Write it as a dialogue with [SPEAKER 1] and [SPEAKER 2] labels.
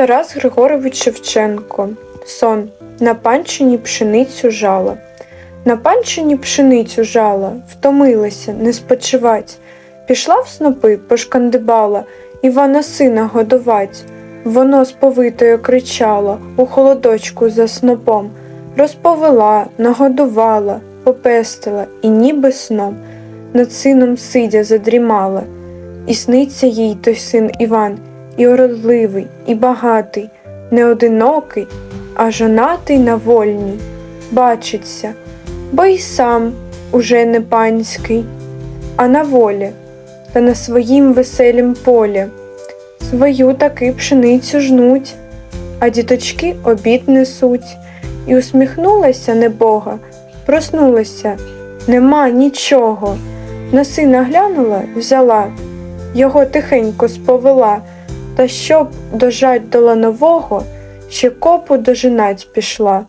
[SPEAKER 1] Тарас Григорович Шевченко. Сон. На панчині пшеницю жала. На панчині пшеницю жала, втомилася, не спочивать. Пішла в снопи, пошкандибала, Івана сина годовать. Воно сповитою кричало у холодочку за снопом, розповела, нагодувала, попестила і ніби сном над сином сидя задрімала. І сниться їй той син Іван, і уродливий, і багатий, не одинокий, а жонатий на вольній. Бачиться, бо й сам уже не панський, а на волі та на своїм веселім полі. Свою таки пшеницю жнуть, а діточки обід несуть. І усміхнулася небога, проснулася, нема нічого. На сина глянула, взяла, його тихенько сповела, та щоб дожать до ланового, ще копу дожинать пішла.